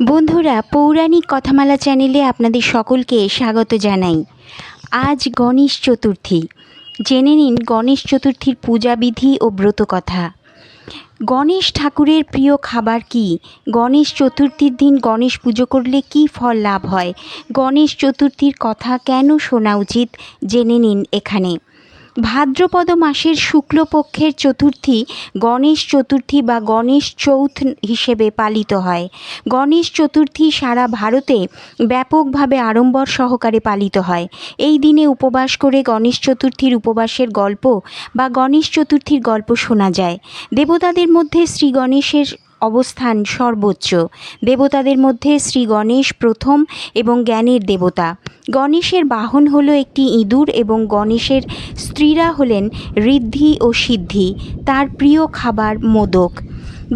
বন্ধুরা, পৌরাণিক কথামালা চ্যানেলে আপনাদের সকলকে স্বাগত জানাই। আজ গণেশ চতুর্থী। জেনে নিন গণেশ চতুর্থীর পূজাবিধি ও ব্রত কথা গণেশ ঠাকুরের প্রিয় খাবার কি? গণেশ চতুর্থীর দিন গণেশ পুজো করলে কি ফল লাভ হয়? গণেশ চতুর্থীর কথা কেন শোনা উচিত? জেনে নিন এখানে। ভাদ্রপদ মাসের শুক্লপক্ষের চতুর্থী গণেশ চতুর্থী বা গণেশ চৌথ হিসেবে পালিত হয়। গণেশ চতুর্থী সারা ভারতে ব্যাপকভাবে আড়ম্বর সহকারে পালিত হয়। এই দিনে উপবাস করে গণেশ চতুর্থীর উপবাসের গল্প বা গণেশ চতুর্থীর গল্প শোনা যায়। দেবতাদের মধ্যে শ্রী গণেশের অবস্থান সর্বোচ্চ। দেবতাদের মধ্যে শ্রী গণেশ প্রথম এবং জ্ঞানের দেবতা। গণেশের বাহন হল একটি ইঁদুর এবং গণেশের স্ত্রীরা হলেন ঋদ্ধি ও সিদ্ধি, তার প্রিয় খাবার মোদক।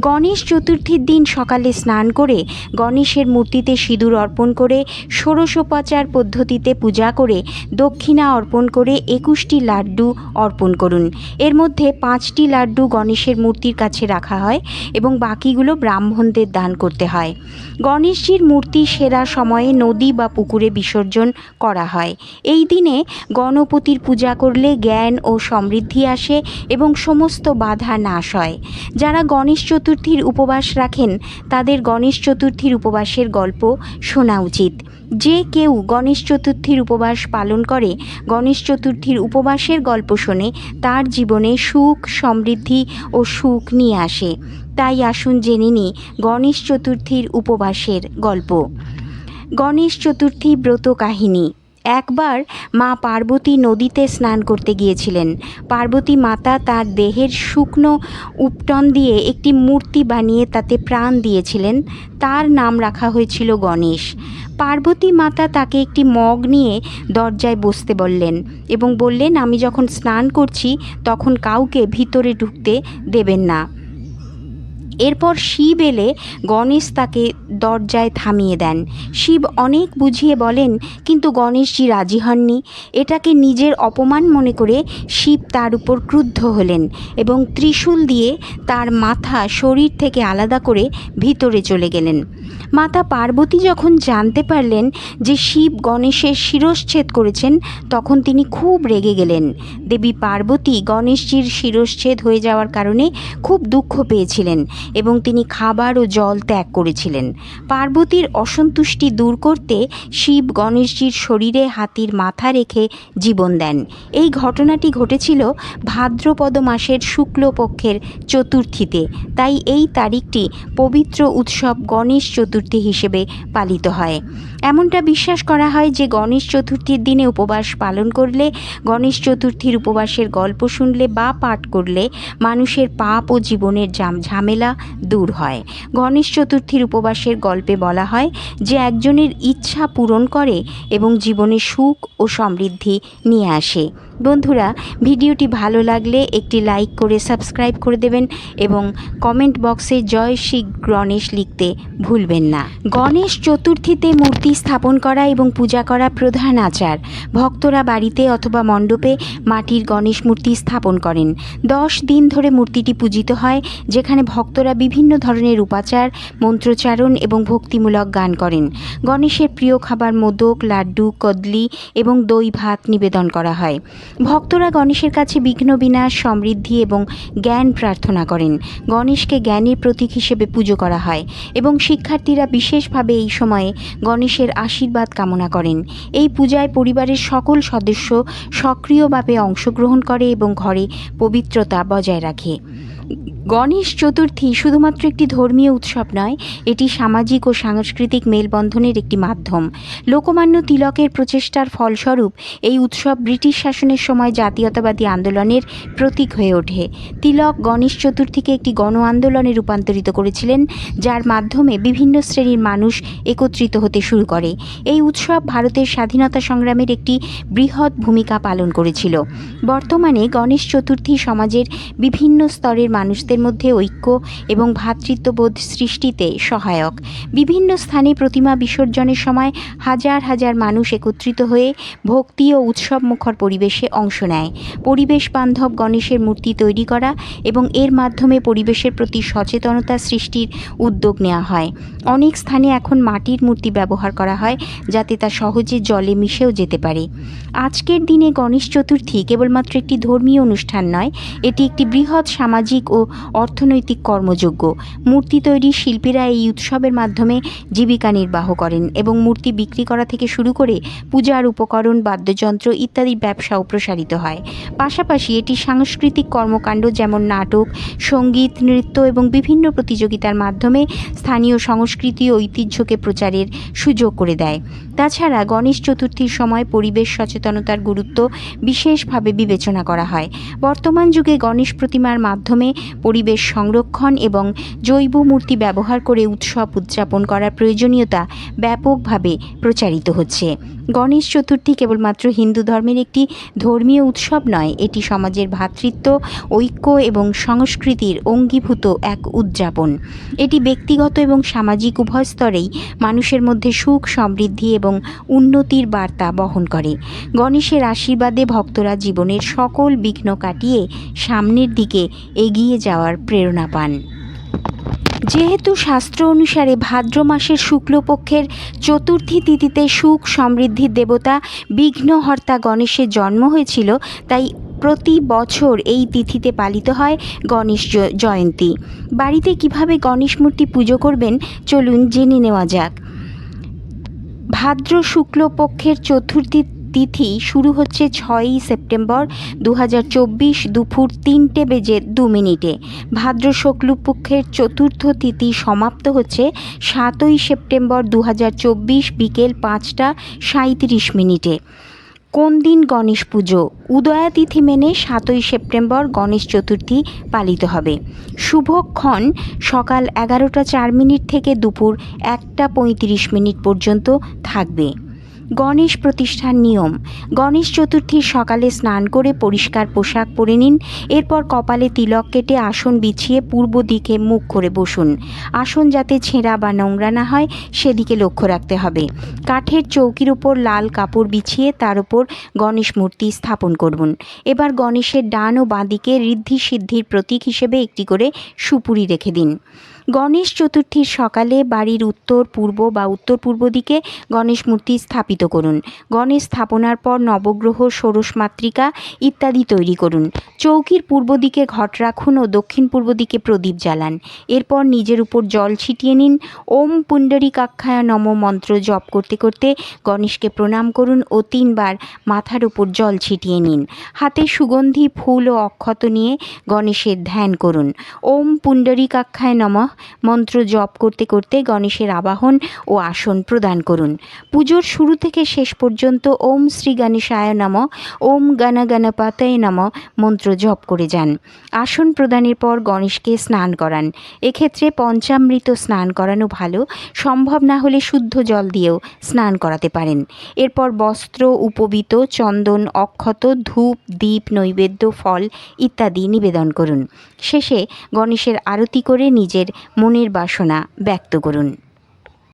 গণেশ চতুর্থীর দিন সকালে স্নান করে গণেশের মূর্তিতে সিঁদুর অর্পণ করে ষোড়শোপচার পদ্ধতিতে পূজা করে দক্ষিণা অর্পণ করে একুশটি লাড্ডু অর্পণ করুন। এর মধ্যে পাঁচটি লাড্ডু গণেশের মূর্তির কাছে রাখা হয় এবং বাকিগুলো ব্রাহ্মণদের দান করতে হয়। গণেশজির মূর্তি সেরা সময়ে নদী বা পুকুরে বিসর্জন করা হয়। এই দিনে গণপতির পূজা করলে জ্ঞান ও সমৃদ্ধি আসে এবং সমস্ত বাধা নাশ হয়। যারা গণেশ চতুর্থীর উপবাস রাখেন, তাদের গণেশ চতুর্থীর উপবাসের গল্প শোনা উচিত। যে কেউ গণেশ চতুর্থীর উপবাস পালন করে, গণেশ চতুর্থীর উপবাসের গল্প শোনে, তার জীবনে সুখ, সমৃদ্ধি ও সুখ নিয়ে আসে। তাই আসুন জেনে নিই গণেশ চতুর্থীর উপবাসের গল্প। গণেশ চতুর্থী ব্রত কাহিনী। একবার মা পার্বতী নদীতে স্নান করতে গিয়েছিলেন। পার্বতী মাতা তার দেহের শুকনো উপটন দিয়ে একটি মূর্তি বানিয়ে তাতে প্রাণ দিয়েছিলেন। তার নাম রাখা হয়েছিল গণেশ। পার্বতী মাতা তাকে একটি মগ নিয়ে দরজায় বসতে বললেন এবং বললেন, আমি যখন স্নান করছি, তখন কাউকে ভিতরে ঢুকতে দেবেন না। এরপর শিব এলে গণেশ তাকে দরজায় থামিয়ে দেন। শিব অনেক বুঝিয়ে বলেন, কিন্তু গণেশজি রাজি হননি। এটাকে নিজের অপমান মনে করে শিব তার উপর ক্রুদ্ধ হলেন এবং ত্রিশূল দিয়ে তার মাথা শরীর থেকে আলাদা করে ভিতরে চলে গেলেন। মাতা পার্বতী যখন জানতে পারলেন যে শিব গণেশের শিরশ্ছেদ করেছেন, তখন তিনি খুব রেগে গেলেন। দেবী পার্বতী গণেশজির শিরশ্ছেদ হয়ে যাওয়ার কারণে খুব দুঃখ পেয়েছিলেন এবং তিনি খাবার ও জল ত্যাগ করেছিলেন। পার্বতীর অসন্তুষ্টি দূর করতে শিব গণেশজির শরীরে হাতির মাথা রেখে জীবন দেন। এই ঘটনাটি ঘটেছিল ভাদ্রপদ মাসের শুক্লপক্ষের চতুর্থীতে। তাই এই তারিখটি পবিত্র উৎসব গণেশ চতুর্থী হিসেবে পালিত হয়। এমনটা বিশ্বাস করা হয় যে গণেশ চতুর্থীর দিনে উপবাস পালন করলে, গণেশ চতুর্থীর উপবাসের গল্প শুনলে বা পাঠ করলে মানুষের পাপ ও জীবনের জাম ঝামেলা দূর হয়। গণেশ চতুর্থীর উপবাসের গল্পে বলা হয় যে একজনের ইচ্ছা পূরণ করে এবং জীবনে সুখ ও সমৃদ্ধি নিয়ে আসে। বন্ধুরা, ভিডিওটি ভালো লাগলে একটি লাইক করে সাবস্ক্রাইব করে দেবেন এবং কমেন্ট বক্সে জয় শ্রী গণেশ লিখতে ভুলবেন না। গণেশ চতুর্থীতে মূর্তি স্থাপন করা এবং পূজা করা প্রধান আচার। ভক্তরা বাড়িতে অথবা মণ্ডপে মাটির গণেশ মূর্তি স্থাপন করেন। দশ দিন ধরে মূর্তিটি পূজিত হয়, যেখানে ভক্তরা বিভিন্ন ধরনের উপাচার, মন্ত্রোচ্চারণ এবং ভক্তিমূলক গান করেন। গণেশের প্রিয় খাবার মোদক, লাড্ডু, কদলি এবং দই ভাত নিবেদন করা হয়। ভক্তরা গণেশের কাছে বিঘ্ন বিনাশ, সমৃদ্ধি এবং জ্ঞান প্রার্থনা করেন। গণেশকে জ্ঞানের প্রতীক হিসেবে পুজো করা হয় এবং শিক্ষার্থীরা বিশেষভাবে এই সময়ে গণেশের আশীর্বাদ কামনা করেন। এই পূজায় পরিবারের সকল সদস্য সক্রিয়ভাবে অংশগ্রহণ করে এবং ঘরে পবিত্রতা বজায় রাখে। গণেশ চতুর্থী শুধুমাত্র একটি ধর্মীয় উৎসব নয়, এটি সামাজিক ও সাংস্কৃতিক মেলবন্ধনের একটি মাধ্যম। লোকমান্য তিলকের প্রচেষ্টার ফলস্বরূপ, এই উৎসব ব্রিটিশ শাসনের সময় জাতীয়তাবাদী আন্দোলনের প্রতীক হয়ে ওঠে। তিলক গণেশ চতুর্থীকে একটি গণ আন্দোলনে রূপান্তরিত করেছিলেন, যার মাধ্যমে বিভিন্ন শ্রেণির মানুষ একত্রিত হতে শুরু করে। এই উৎসব ভারতের স্বাধীনতা সংগ্রামের একটি বৃহৎ ভূমিকা পালন করেছিল। বর্তমানে গণেশ চতুর্থী সমাজের বিভিন্ন স্তরের মানুষদের মধ্যে ঐক্য এবং ভ্রাতৃত্ববোধ সৃষ্টিতে সহায়ক। বিভিন্ন স্থানে প্রতিমা বিসর্জনের সময় হাজার হাজার মানুষ একত্রিত হয়ে ভক্তি ও উৎসব মুখর পরিবেশে অংশ নেয়। পরিবেশ বান্ধব গণেশের মূর্তি তৈরি করা এবং এর মাধ্যমে পরিবেশের প্রতি সচেতনতা সৃষ্টির উদ্যোগ নেওয়া হয়। অনেক স্থানে এখন মাটির মূর্তি ব্যবহার করা হয় যাতে তা সহজে জলে মিশেও যেতে পারে। আজকের দিনে গণেশ চতুর্থী কেবলমাত্র একটি ধর্মীয় অনুষ্ঠান নয়, এটি একটি বৃহৎ সামাজিক ও অর্থনৈতিক কর্মযোগ্য। মূর্তি তৈরির শিল্পীরা এই উৎসবের মাধ্যমে জীবিকা নির্বাহ করেন এবং মূর্তি বিক্রি করা থেকে শুরু করে পূজার উপকরণ, বাদ্যযন্ত্র ইত্যাদি ব্যবসাও প্রসারিত হয়। পাশাপাশি এটি সাংস্কৃতিক কর্মকাণ্ড যেমন নাটক, সংগীত, নৃত্য এবং বিভিন্ন প্রতিযোগিতার মাধ্যমে স্থানীয় সংস্কৃতি ও ঐতিহ্যকে প্রচারের সুযোগ করে দেয়। তাছাড়া গণেশ চতুর্থীর সময় পরিবেশ সচেতনতার গুরুত্ব বিশেষভাবে বিবেচনা করা হয়। বর্তমান যুগে গণেশ প্রতিমার মাধ্যমে পরিবেশ সংরক্ষণ এবং জৈব মূর্তি ব্যবহার করে উৎসব উদযাপন করার প্রয়োজনীয়তা ব্যাপকভাবে প্রচারিত হচ্ছে। গণেশ চতুর্থী কেবলমাত্র হিন্দু ধর্মের একটি ধর্মীয় উৎসব নয়, এটি সমাজের ভ্রাতৃত্ব ঐক্য এবং সংস্কৃতির অঙ্গীভূত এক উদযাপন। এটি ব্যক্তিগত এবং সামাজিক উভয় স্তরেই মানুষের মধ্যে সুখ, সমৃদ্ধি এবং উন্নতির বার্তা বহন করে। গণেশের আশীর্বাদে ভক্তরা জীবনের সকল বিঘ্ন কাটিয়ে সামনের দিকে এগিয়ে যাওয়ার প্রেরণা পান। যেহেতু শাস্ত্র অনুসারে ভাদ্র মাসের শুক্লপক্ষের চতুর্থী তিথিতে সুখ সমৃদ্ধির দেবতা বিঘ্নহর্তা গণেশের জন্ম হয়েছিল, তাই প্রতি বছর এই তিথিতে পালিত হয় গণেশ জয়ন্তী। বাড়িতে কীভাবে গণেশ মূর্তি পুজো করবেন, চলুন জেনে নেওয়া যাক। ভাদ্র শুক্লপক্ষের চতুর্থী তিথি শুরু হচ্ছে ছয়ই সেপ্টেম্বর দু হাজার চব্বিশ দুপুর তিনটে বেজে দু মিনিটে। ভাদ্র শুক্লপক্ষের চতুর্থ তিথি সমাপ্ত হচ্ছে সাতই সেপ্টেম্বর দু হাজার চব্বিশ বিকেল পাঁচটা সাঁইত্রিশ মিনিটে। কোন দিন গণেশ পুজো? উদয়া তিথি মেনে সাতই সেপ্টেম্বর গণেশ চতুর্থী পালিত হবে। শুভক্ষণ সকাল এগারোটা চার মিনিট থেকে দুপুর একটা পঁয়ত্রিশ মিনিট পর্যন্ত থাকবে। গণেশ প্রতিষ্ঠার নিয়ম। গণেশ চতুর্থীর সকালে স্নান করে পরিষ্কার পোশাক পরে নিন, এরপর কপালে তিলক কেটে আসন বিছিয়ে পূর্ব দিকে মুখ করে বসুন। আসন যাতে ছেঁড়া বা নোংরা না হয়, সেদিকে লক্ষ্য রাখতে হবে। কাঠের চৌকির উপর লাল কাপড় বিছিয়ে তার উপর গণেশ মূর্তি স্থাপন করুন। এবার গণেশের ডান ও বাঁদিকে ঋদ্ধি সিদ্ধির প্রতীক হিসেবে একটি করে সুপুরি রেখে দিন। গণেশ চতুর্থীর সকালে বাড়ির উত্তর পূর্ব বা উত্তর পূর্ব দিকে গণেশ মূর্তি স্থাপিত করুন। গণেশ স্থাপনার পর নবগ্রহ, ষোড়শ মাতৃকা ইত্যাদি তৈরি করুন। চৌকির পূর্ব দিকে ঘট রাখুন ও দক্ষিণ পূর্ব দিকে প্রদীপ জ্বালান। এরপর নিজের উপর জল ছিটিয়ে নিন। ওম পুণ্ডরিকাক্ষায় নম মন্ত্র জপ করতে করতে গণেশকে প্রণাম করুন ও তিনবার মাথার উপর জল ছিটিয়ে নিন। হাতে সুগন্ধি, ফুল ও অক্ষত নিয়ে গণেশের ধ্যান করুন। ওম পুণ্ডরিকাক্ষায় নমঃ। মন্ত্র জপ করতে করতে গণেশের আবাহন ও আসন প্রদান করুন। পুজোর শুরু থেকে শেষ পর্যন্ত ওম শ্রী গণেশায় নম। ওম গণ গণপতয়ে নম। মন্ত্র জপ করে যান। আসন প্রদানের পর গণেশকে স্নান করান। এক্ষেত্রে পঞ্চামৃত স্নান করানো ভালো। সম্ভব না হলে শুদ্ধ জল দিয়েও স্নান করাতে পারেন। এরপর বস্ত্র, উপবিত, চন্দন, অক্ষত, ধূপ দ্বীপ নৈবেদ্য, ফল ইত্যাদি নিবেদন করুন। শেষে গণেশের আরতি করে নিজের মনের বাসনা ব্যক্ত করুন।